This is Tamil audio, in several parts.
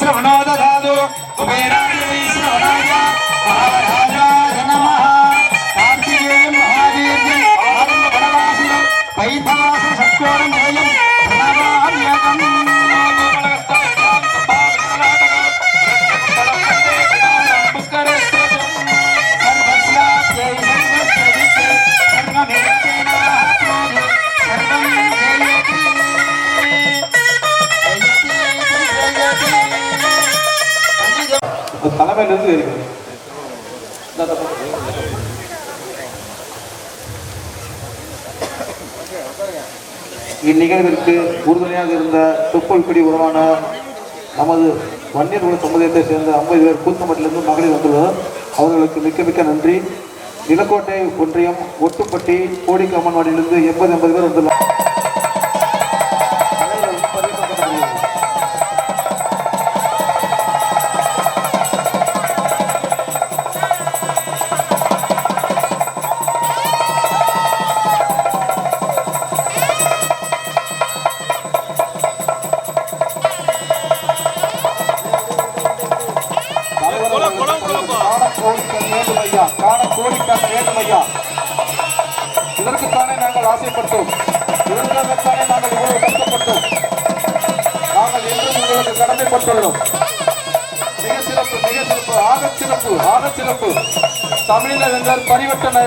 श्रवणो ददातु कुबेराय वै श्रवणाय महाराजाय नमः कार्तिकेय महावीर्यं आनन्द वनवासिनं वैभवास सत्कोरमयं தலைமையிலிருந்து இருக்கிறது இந்நிகழ்விற்கு உறுதுணையாக இருந்த தொப்புள்குடி உருவான நமது வன்னியர் குல சமுதாயத்தை சேர்ந்த ஐம்பது பேர் கூத்தமட்டிலிருந்து மகளிர் வந்துள்ளனர் அவர்களுக்கு மிக்க மிக்க நன்றி. நிலக்கோட்டை ஒன்றியம் ஒட்டுப்பட்டி கோடிக்கு அம்மன்வாடியிலிருந்து எண்பது எண்பது பேர் வந்துள்ளனர் இதற்குத்தானே நாங்கள் ஆசைப்பட்டோம். இதற்காகத்தானே நாங்கள் இவ்வளவு கஷ்டப்பட்டோம். நாங்கள் என்றும் உங்களுக்கு கடமைப்பட்டுள்ளோம் மிக சிறப்பு மிக சிறப்பு ஆக சிறப்பு ஆக சிறப்பு தமிழர் பரிவட்ட பரிவர்த்தனை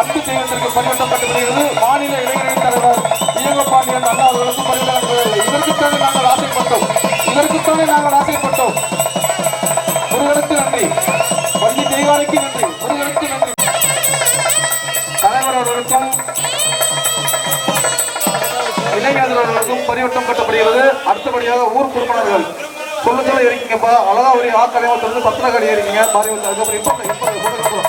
அன்பு தெய்வத்திற்கு பரிவட்டப்பட்டு வருகிறது மாநில இளைஞரணி தலைவர் இயங்கப்பாண்டியன் அண்ணா அவர்களுக்கும் பரிவர்த்தனை இதற்குத்தானே நாங்கள் ஆசைப்பட்டோம். இதற்குத்தானே நாங்கள் தலைவர் அவர்களுக்கும் பரிவட்டம் கட்டப்படுகிறது. அடுத்தபடியாக ஊர் குடும்பங்கள் சொல்ல சொல்ல இருக்கீங்கப்பா அழகா ஒரு ஆ தலைவர் தொடர்ந்து பத்திரக்காடி இருக்கீங்க பாரி அதுக்கப்புறம் இப்போ